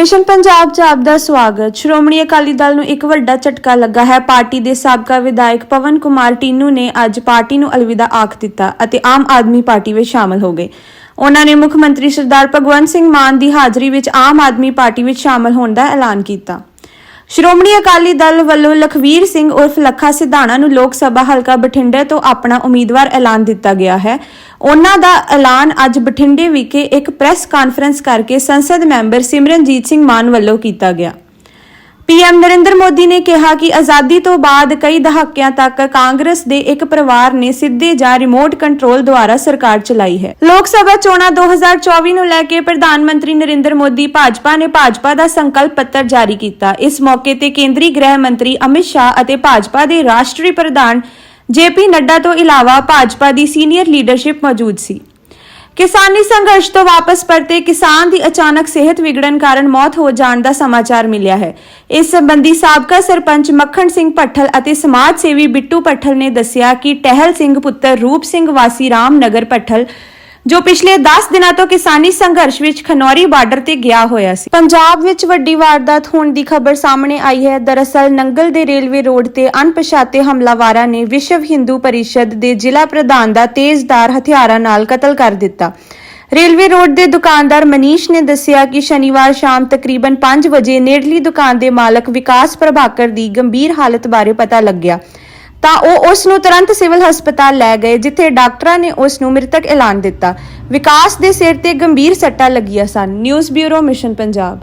Mission Punjab 'ਚ ਆਪ ਦਾ ਸਵਾਗਤ। ਸ਼੍ਰੋਮਣੀ ਅਕਾਲੀ ਦਲ ਨੂੰ ਇੱਕ ਵੱਡਾ ਝਟਕਾ ਲੱਗਾ ਹੈ। ਪਾਰਟੀ ਦੇ ਸਾਬਕਾ ਵਿਧਾਇਕ ਪਵਨ ਕੁਮਾਰ ਟੀਨੂ ਨੇ ਅੱਜ ਪਾਰਟੀ ਨੂੰ ਅਲਵਿਦਾ ਆਖ ਦਿੱਤਾ ਅਤੇ ਆਮ ਆਦਮੀ ਪਾਰਟੀ ਵਿੱਚ ਸ਼ਾਮਲ ਹੋ ਗਏ। ਉਹਨਾਂ ਨੇ ਮੁੱਖ ਮੰਤਰੀ ਸਰਦਾਰ ਭਗਵੰਤ ਸਿੰਘ ਮਾਨ ਦੀ ਹਾਜ਼ਰੀ ਵਿੱਚ ਆਮ ਆਦਮੀ ਪਾਰਟੀ ਵਿੱਚ ਸ਼ਾਮਲ ਹੋਣ ਦਾ ਐਲਾਨ ਕੀਤਾ। ਸ਼੍ਰੋਮਣੀ ਅਕਾਲੀ ਦਲ ਵੱਲੋਂ ਲਖਵੀਰ ਸਿੰਘ ਉਰਫ ਲੱਖਾ ਸਿਧਾਣਾ ਨੂੰ ਲੋਕ ਸਭਾ ਹਲਕਾ ਬਠਿੰਡੇ ਤੋਂ ਆਪਣਾ ਉਮੀਦਵਾਰ ਐਲਾਨ ਦਿੱਤਾ ਗਿਆ ਹੈ। ਉਹਨਾਂ ਦਾ ਐਲਾਨ ਅੱਜ ਬਠਿੰਡੇ ਵਿਖੇ ਇੱਕ ਪ੍ਰੈਸ ਕਾਨਫਰੰਸ ਕਰਕੇ ਸੰਸਦ ਮੈਂਬਰ ਸਿਮਰਨਜੀਤ ਸਿੰਘ ਮਾਨ ਵੱਲੋਂ ਕੀਤਾ ਗਿਆ। ਪੀਐਮ ਨਰਿੰਦਰ ਮੋਦੀ ਨੇ ਕਿਹਾ ਕਿ ਆਜ਼ਾਦੀ ਤੋਂ ਬਾਅਦ ਕਈ ਦਹਾਕਿਆਂ ਤੱਕ ਕਾਂਗਰਸ ਦੇ ਇੱਕ ਪਰਿਵਾਰ ਨੇ ਸਿੱਧੇ ਜਾਂ ਰਿਮੋਟ ਕੰਟਰੋਲ ਦੁਆਰਾ ਸਰਕਾਰ ਚਲਾਈ ਹੈ। ਲੋਕ ਸਭਾ ਚੋਣਾਂ 2024 ਨੂੰ ਲੈ ਕੇ ਪ੍ਰਧਾਨ ਮੰਤਰੀ ਨਰਿੰਦਰ ਮੋਦੀ ਭਾਜਪਾ ਨੇ ਭਾਜਪਾ ਦਾ ਸੰਕਲਪ ਪੱਤਰ ਜਾਰੀ ਕੀਤਾ। ਇਸ ਮੌਕੇ ਤੇ ਕੇਂਦਰੀ ਗ੍ਰਹਿ ਮੰਤਰੀ ਅਮਿਤ ਸ਼ਾਹ ਅਤੇ ਭਾਜਪਾ ਦੇ ਰਾਸ਼ਟਰੀ ਪ੍ਰਧਾਨ ਜੇਪੀ ਨੱਡਾ ਤੋਂ ਇਲਾਵਾ ਭਾਜਪਾ ਦੀ ਸੀਨੀਅਰ ਲੀਡਰਸ਼ਿਪ ਮੌਜੂਦ ਸੀ। ਕਿਸਾਨੀ ਸੰਘਰਸ਼ ਤੋਂ ਵਾਪਸ ਪਰਤੇ ਕਿਸਾਨ ਦੀ ਅਚਾਨਕ ਸਿਹਤ ਵਿਗੜਨ ਕਾਰਨ ਮੌਤ ਹੋ ਜਾਣ ਦਾ ਸਮਾਚਾਰ ਮਿਲਿਆ ਹੈ। ਇਸ ਸੰਬੰਧੀ ਸਾਬਕਾ ਸਰਪੰਚ ਮੱਖਣ ਸਿੰਘ ਭੱਠਲ ਅਤੇ ਸਮਾਜ ਸੇਵੀ ਬਿੱਟੂ ਭੱਠਲ ਨੇ ਦੱਸਿਆ ਕਿ ਟਹਿਲ ਸਿੰਘ ਪੁੱਤਰ ਰੂਪ ਸਿੰਘ ਵਾਸੀ ਰਾਮ ਨਗਰ ਭੱਠਲ ਜੋ ਪਿਛਲੇ 10 ਦਿਨਾਂ ਤੋਂ ਕਿਸਾਨੀ ਸੰਘਰਸ਼ ਵਿੱਚ ਖਨੌਰੀ ਬਾਰਡਰ ਤੇ ਗਿਆ ਹੋਇਆ ਸੀ। ਪੰਜਾਬ ਵਿੱਚ ਵੱਡੀ ਵਾਰਦਾਤ ਹੋਣ ਦੀ ਖਬਰ ਸਾਹਮਣੇ ਆਈ ਹੈ। ਦਰਅਸਲ ਨੰਗਲ ਦੇ ਰੇਲਵੇ ਰੋਡ ਤੇ ਅਣਪਛਾਤੇ ਹਮਲਾਵਾਰਾਂ ਨੇ ਵਿਸ਼ਵ ਹਿੰਦੂ ਪਰਿਸ਼ਦ ਦੇ ਜ਼ਿਲ੍ਹਾ ਪ੍ਰਧਾਨ ਦਾ ਤੇਜ਼ਧਾਰ ਹਥਿਆਰਾਂ ਨਾਲ ਕਤਲ ਕਰ ਦਿੱਤਾ। ਰੇਲਵੇ ਰੋਡ ਦੇ ਦੁਕਾਨਦਾਰ ਮਨੀਸ਼ ਨੇ ਦੱਸਿਆ ਕਿ ਸ਼ਨੀਵਾਰ ਸ਼ਾਮ ਤਕਰੀਬਨ 5 ਵਜੇ ਨੇੜਲੀ ਦੁਕਾਨ ਦੇ ਮਾਲਕ ਵਿਕਾਸ ਪ੍ਰਭਾਕਰ ਦੀ ਗੰਭੀਰ ਹਾਲਤ ਬਾਰੇ ਪਤਾ ਲੱਗਿਆ। ਤਾਂ ਉਹ ਉਸ ਨੂੰ ਤੁਰੰਤ ਸਿਵਲ ਹਸਪਤਾਲ ਲੈ ਗਏ, ਜਿੱਥੇ ਡਾਕਟਰਾਂ ਨੇ ਉਸ ਨੂੰ ਮ੍ਰਿਤਕ ਐਲਾਨ ਦਿੱਤਾ। ਵਿਕਾਸ ਦੇ ਸਿਰ ਤੇ ਗੰਭੀਰ ਸੱਟਾਂ ਲੱਗੀਆਂ ਸਨ। News bureau, mission Punjab.